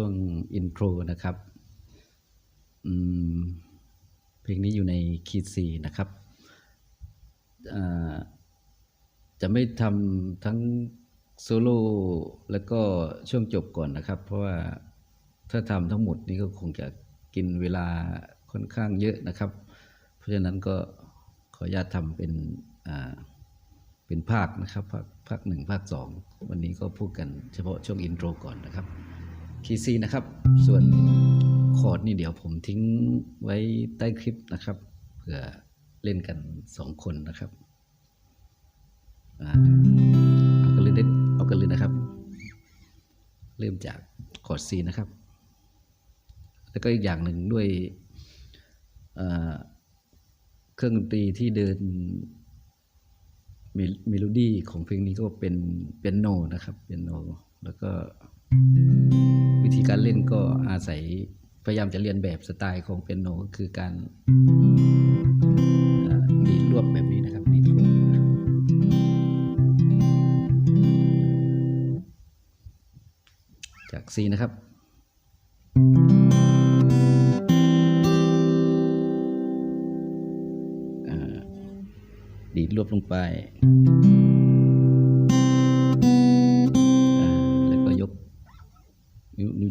ช่วงอินโทรนะครับเพลงนี้อยู่ในคีย์สี่นะครับจะไม่ทำทั้งโซโล่แล้วก็ช่วงจบก่อนนะครับ เพราะว่าถ้าทำทั้งหมดนี้ก็คงจะกินเวลาค่อนข้างเยอะนะครับ เพราะฉะนั้นก็ขออนุญาตทำเป็นเป็นภาคนะครับ ภาคภาคหนึ่งภาคสองวันนี้ก็พูดกันเฉพาะช่วงอินโทรก่อนนะครับ คีซีนะครับ ส่วนคอร์ดนี่เดี๋ยวผมทิ้งไว้ใต้คลิปนะครับเผื่อเล่นกันสองคนนะครับเอากันเลยเด็ดเอากันเลยนะครับ เริ่มจากคอร์ดซีนะครับ แล้วก็อีกอย่างหนึ่งด้วยเครื่องดนตรีที่เดินเมโลเมโลดี้ของเพลงนี้ก็เป็นเปียโนนะครับเปียโนแล้วก็ วิธีการเล่นก็อาศัยพยายามจะเรียนแบบสไตล์ของเปียโนก็คือการดีดรวบแบบนี้นะครับดีดรวบจาก C นะครับดีดรวบลงไป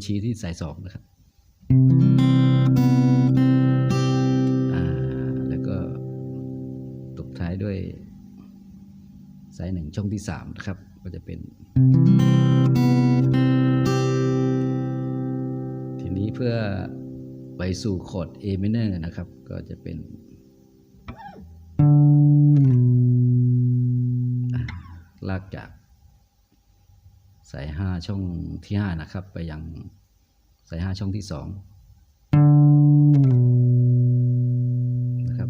ชี้ที่สายสองนะครับแล้วก็ตบท้ายด้วยสายหนึ่งช่องที่สามนะครับ ก็จะเป็น ทีนี้เพื่อไปสู่คอร์ด A minor นะครับ ก็จะเป็นลากจาก สายห้าช่องที่ห้านะครับ ไปยังสายห้าช่องที่สองนะครับ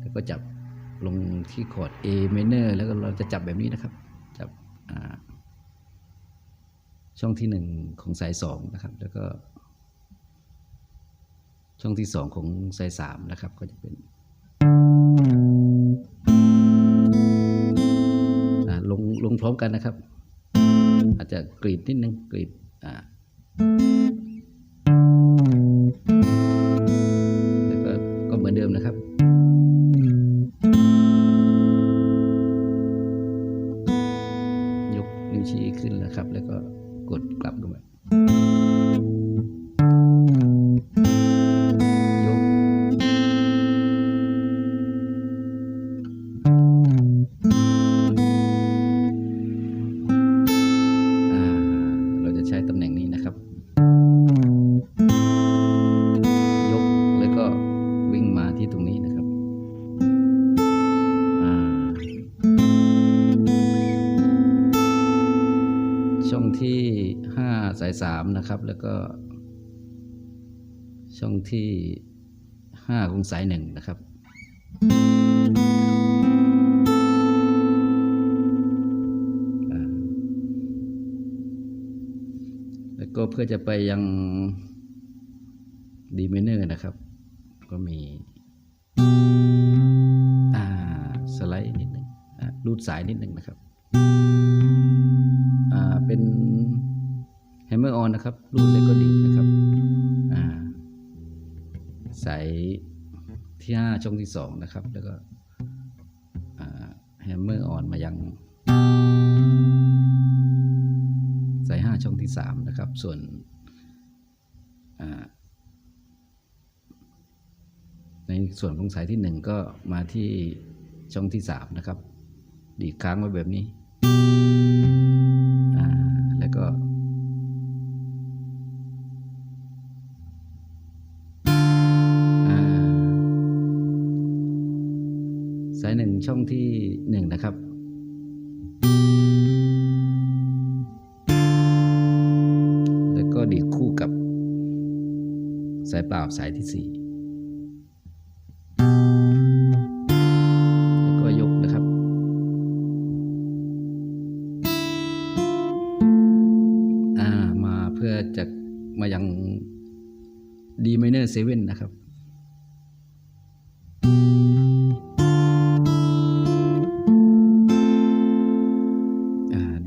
แล้วก็จับลงที่คอร์ด A minor แล้วก็เราจะจับแบบนี้นะครับ จับอ่าช่องที่หนึ่งของสายสองนะครับ แล้วก็ช่องที่สองของสายสามนะครับ ก็จะเป็นอ่าลงลงพร้อมกันนะครับ จะกรีดนิดนึงกรีดอ่า นะครับ แล้วก็ ช่องที่ห้าของสายหนึ่งนะครับ แล้วก็เพื่อจะไปยังดีเมเนอร์นะครับ ก็มีอ่าสไลด์นิดหนึ่งรูดสายนิดหนึ่งนะครับอ่าเป็น อร์ออนนะครับรูดแล้วก็ดีนะครับอ่าสายที่ห้าช่องที่สองนะครับ แล้วก็แฮมเมอร์ออนมายังสายห้าช่องที่สามนะครับ ส่วนในส่วนของสายที่หนึ่งก็มาที่ช่องที่สามนะครับ ดีค้างไว้แบบนี้ายหนึ่งช่องที่หนึ่งนะครับ แล้วก็ดีดคู่กับ สายเปล่าสายที่สี่แล้วก็ยกนะครับ อ่า มาเพื่อจะมายัง D minor 7นะครับ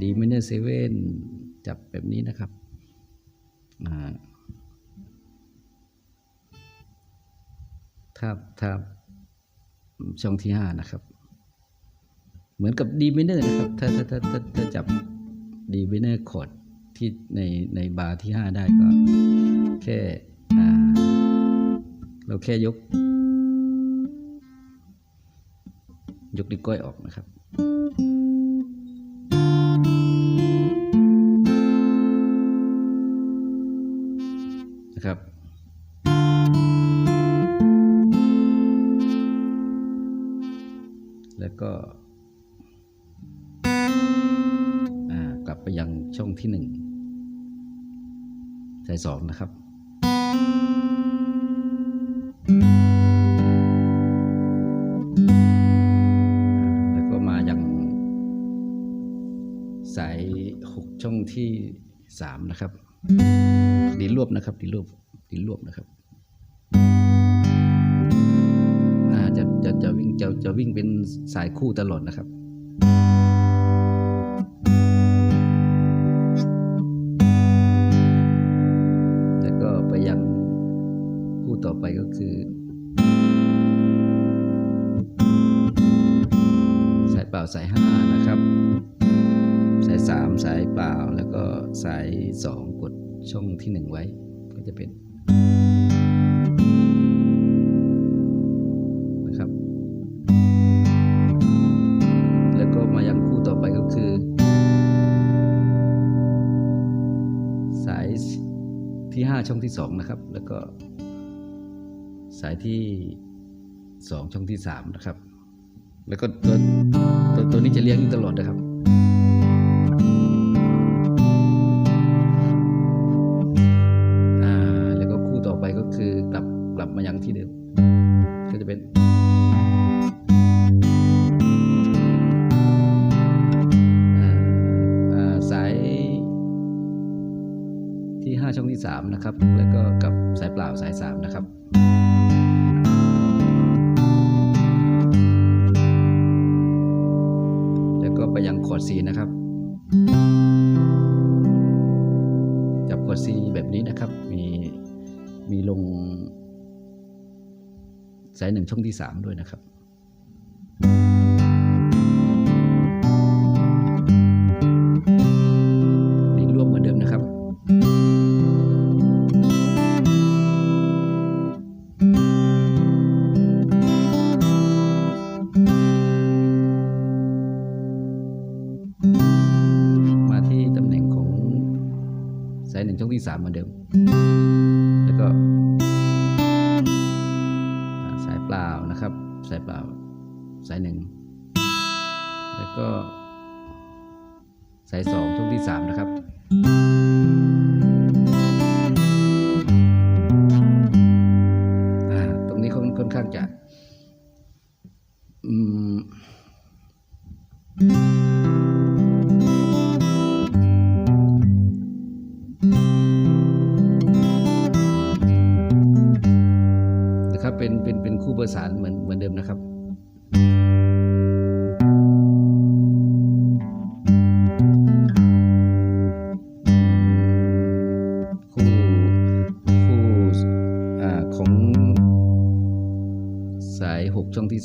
อ่า D minor 7จับแบบนี้นะครับถ้าถ้าช่องที่ห้านะครับ เหมือนกับดี m มเนอร์นะครับ ถ้าถ้าถ้าถ้าถ้าจับดี m มเนอร์คอร์ดที่ในในบาร์ที่ห้าได้ก็แค่เราแค่ยก ยกนิ้วก้อยออกนะครับ ครับ แล้วก็กลับไปยังช่องที่หนึ่งสายสองนะครับ แล้วก็มายังสายหกช่องที่สามนะครับ รวบนะครับดีรวบดีรวบนะครับจะจะจะวิ่งจะจะวิ่งเป็นสายคู่ตลอดนะครับแล้วก็ไปยังคู่ต่อไปก็คือ สายเปล่าสายห้านะครับ สายสามสายเปล่าแล้วก็สายสองกด ช่องที่หนึ่งไว้ ก็จะเป็นนะครับ แล้วก็มายังคู่ต่อไปก็คือ สายที่ห้าช่องที่สองนะครับ แล้วก็สายที่สองช่องที่สามนะครับ แล้วก็ตัวตัวตัวนี้จะเลี้ยงอยู่ตลอดนะครับ ยหนึ่งช่องที่สามด้วยนะครับ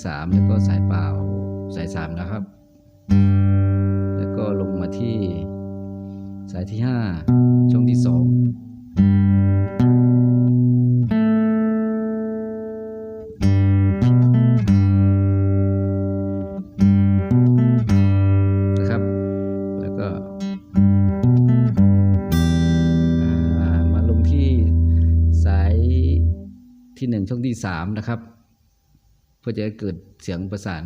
สามแล้วก็สายเปล่าสายสามนะครับ แล้วก็ลงมาที่สายที่ห้าช่องที่สอง เพื่อจะเกิดเสียงประสาน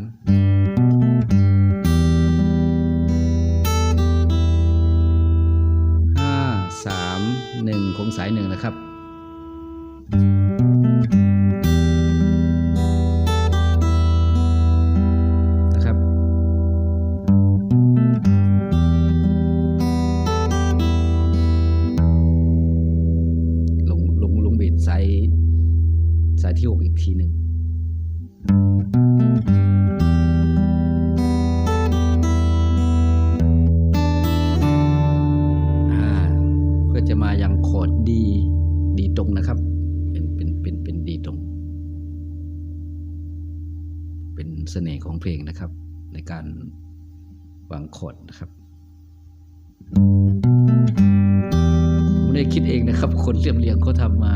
ห้าสามหนึ่งของสายหนึ่งนะครับนะครับลงลงลงบีดสายสายที่หกอีกทีหนึ่ง ได้คิดเองนะครับ คนเรียบเรียงเขาทำมา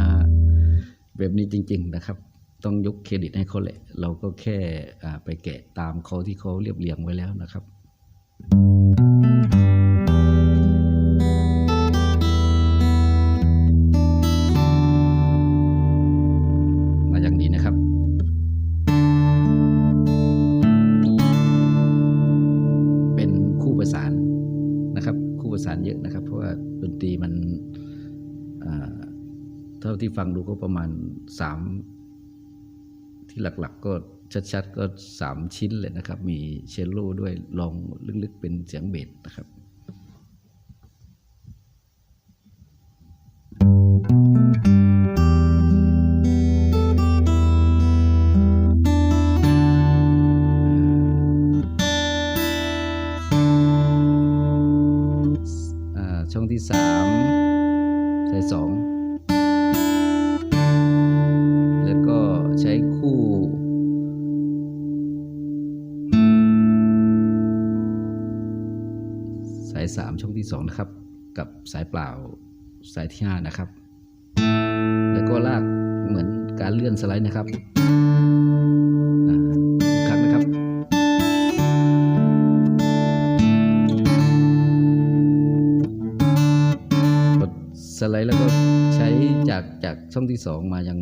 แบบนี้จริง ๆ นะครับ ต้องยกเครดิตให้เขาแหละ เราก็แค่ไปแกะตามเขาที่เขาเรียบเรียงไว้แล้วนะครับมา ฟังดูก็ประมาณสามที่หลัก ๆ ก็ชัดๆ ก็สามชิ้นเลยนะครับ มีเชลโล่ด้วยลองลึกๆเป็นเสียงเบสนะครับ เปล่าสายที่ 5 นะครับ แล้วก็ลากเหมือนการเลื่อนสไลด์นะครับครั้งนะครับ กดสไลด์แล้วก็ใช้จากจากช่องที่ 2 มายัง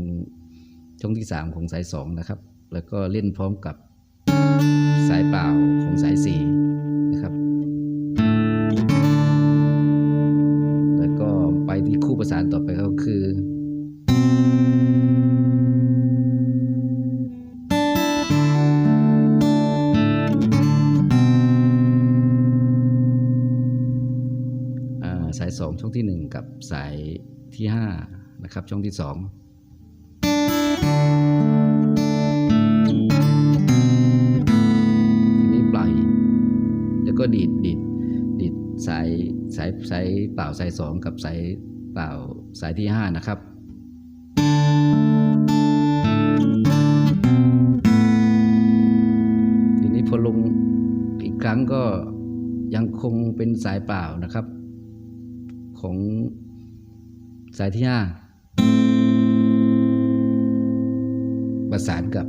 ช่องที่ 3 ของสาย 2 นะครับ แล้วก็เล่นพร้อมกับสายเปล่าของสาย 4 คู่ประสานต่อไปก็คือ สายสองช่องที่หนึ่งกับสายที่ห้านะครับช่องที่สองทีนี้ปล่อยแล้วก็ดีดดีดดีดสายสายสายเปล่าสายสองกับสาย ล่าสายที่ห้านะครับทีนี้พอลงอีกครั้งก็ยังคงเป็นสายเปล่านะครับ ของสายที่ห้าประสานกับ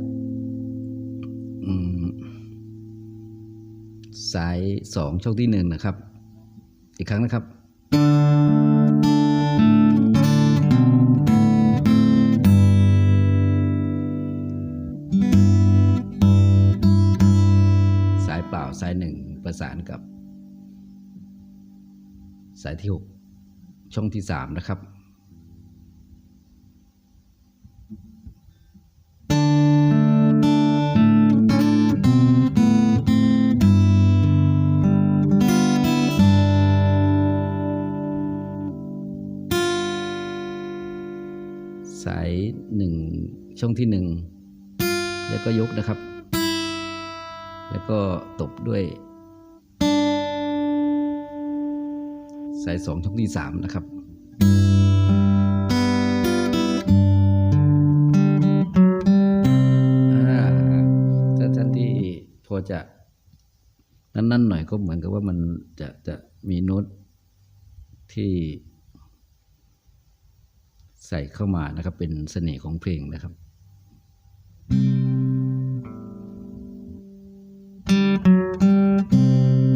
สายสองช่องที่หนึ่งนะครับ อีกครั้งนะครับ สายที่หกช่องที่สามนะครับสายหนึ่งช่องที่หนึ่งแล้วก็ยกนะครับ แล้วก็ตบด้วย สายสองช่องที่สามนะครับถ้าท่านที่พอจะนั่นๆหน่อยก็เหมือนกับว่ามันจะจะมีโน้ตที่ใส่เข้ามานะครับ เป็นเสน่ห์ของเพลงนะครับ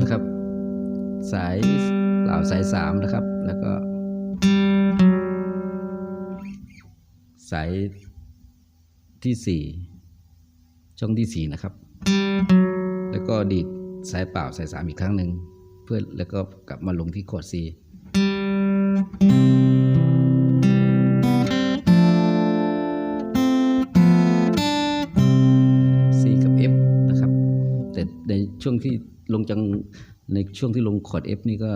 นะครับ สาย สายสามนะครับ แล้วก็ สายที่สี่ช่องที่สี่นะครับ แล้วก็ดีดสายเปล่าสายสามอีกครั้งหนึ่งเพื่อแล้วก็กลับมาลงที่คอร์ด C C กับ F นะครับแต่ในช่วงที่ลงจังในช่วงที่ลงคอร์ด F นี่ก็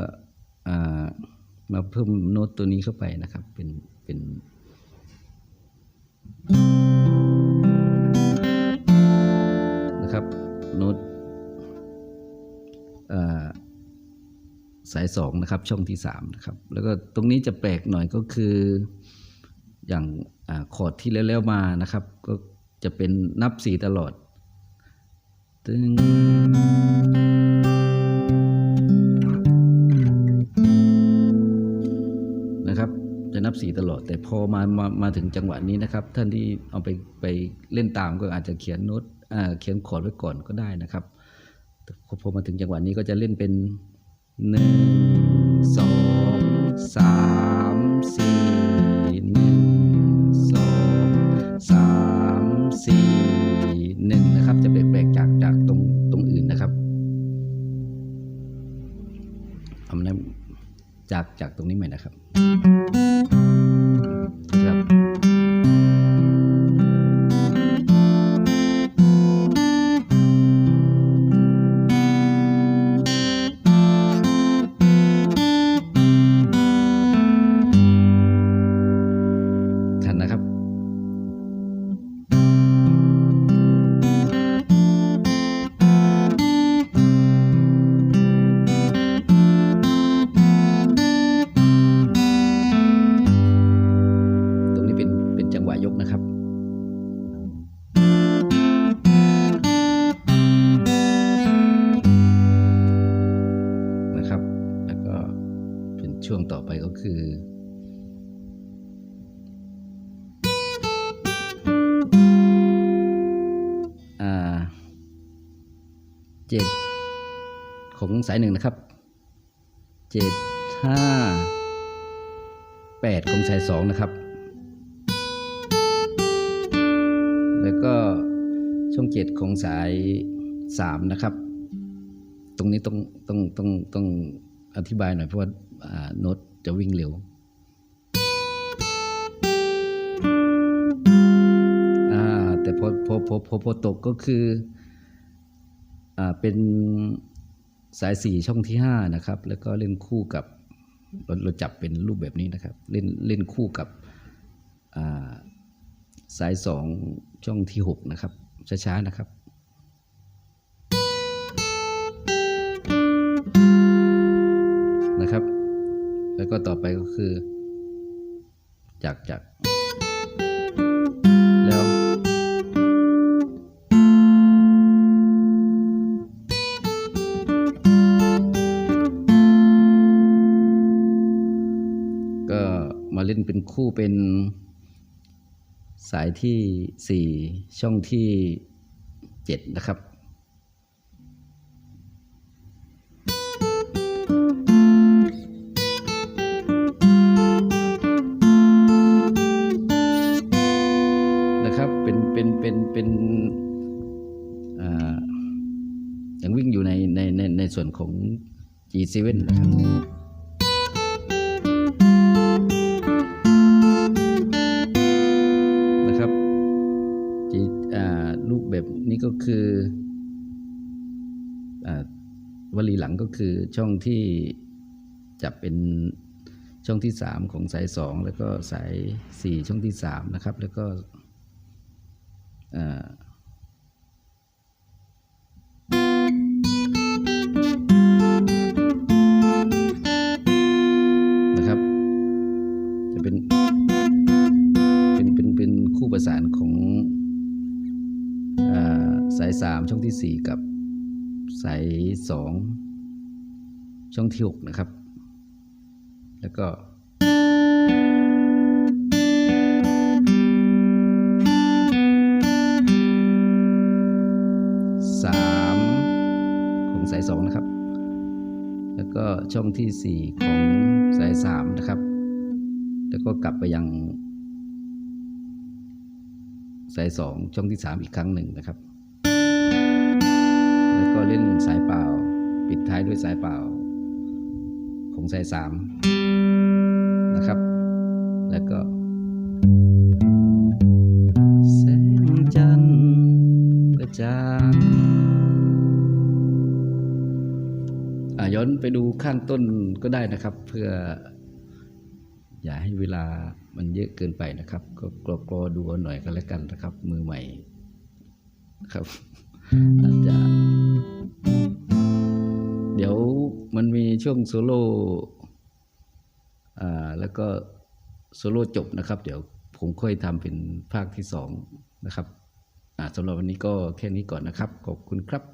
มาเพิ่มโน้ตตัวนี้เข้าไปนะครับ เป็นเป็นนะครับโน้ตอ่าสายสองนะครับ ช่องที่สามนะครับ แล้วก็ตรงนี้จะแปลกหน่อยก็คืออย่างอคอร์ดที่แล้วๆมานะครับ ก็จะเป็นนับสี่ตลอดตึง สีตลอด แต่พอมามามาถึงจังหวะนี้นะครับ ท่านที่เอาไปไปเล่นตามก็อาจจะเขียนโน้ตเขียนคอร์ดไว้ก่อนก็ได้นะครับพอมาถึงจังหวะนี้ก็จะเล่นเป็นหนึ่งสองสามสี่หนึ่งสองสามสี่หนึ่งนะครับ จะแปลกๆจากจากตรงตรงอื่นนะครับทำนั้นจากจากตรงนี้ใหม่นะครับครับ สายหนึ่งนะครับเจ็ดห้าแปดของสายสองนะครับ แล้วก็ช่องเจ็ดของสายสามนะครับ ตรงนี้ต้องต้องต้องต้องอธิบายหน่อยเพราะว่าโน้ตจะวิ่งเร็วแต่พอพอพอพอพอตกก็คือ อ่าเป็น สายสี่ช่องที่ห้านะครับ แล้วก็เล่นคู่กับเราเราจับเป็นรูปแบบนี้นะครับ เล่นเล่นคู่กับาสายสองช่องที่หกนะครับ ช้าๆนะครับนะครับ แล้วก็ต่อไปก็คือ จากจาก คู่เป็น สายที่สี่ช่องที่เจ็ดนะครับนะครับเป็นเป็นเป็นเป็นอ่ายังวิ่งอยู่ในในในในส่วนของ G7 นะครับนะครับ คือช่องที่จะเป็นช่องที่สามของสายสองแล้วก็สายสี่ช่องที่สามนะครับ แล้วก็นะครับ จะเป็นเป็นเป็นเป็นคู่ประสานของอสายสามช่องที่สี่กับสายสอง ช่องที่หกนะครับ แล้วก็สามของสายสองนะครับ แล้วก็ช่องที่สี่ของสายสามนะครับ แล้วก็กลับไปยังสายสองช่องที่สามอีกครั้งหนึ่งนะครับ แล้วก็เล่นสายเปล่า ปิดท้ายด้วยสายเปล่า งสายสามนะครับ แล้วก็แสงจันทร์กระจ่างอะย้อนไปดูข้างต้นก็ได้นะครับ เพื่อ อย่าให้เวลามันเยอะเกินไปนะครับ ก็กรอดูเอาหน่อยก็แล้วกันนะครับ มือใหม่ครับอาจจะ ช่วงโซโล่แล้วก็โซโล่จบนะครับ เดี๋ยวผมค่อยทำเป็นภาคที่สองนะครับสำหรับวันนี้ก็แค่นี้ก่อนนะครับ ขอบคุณครับ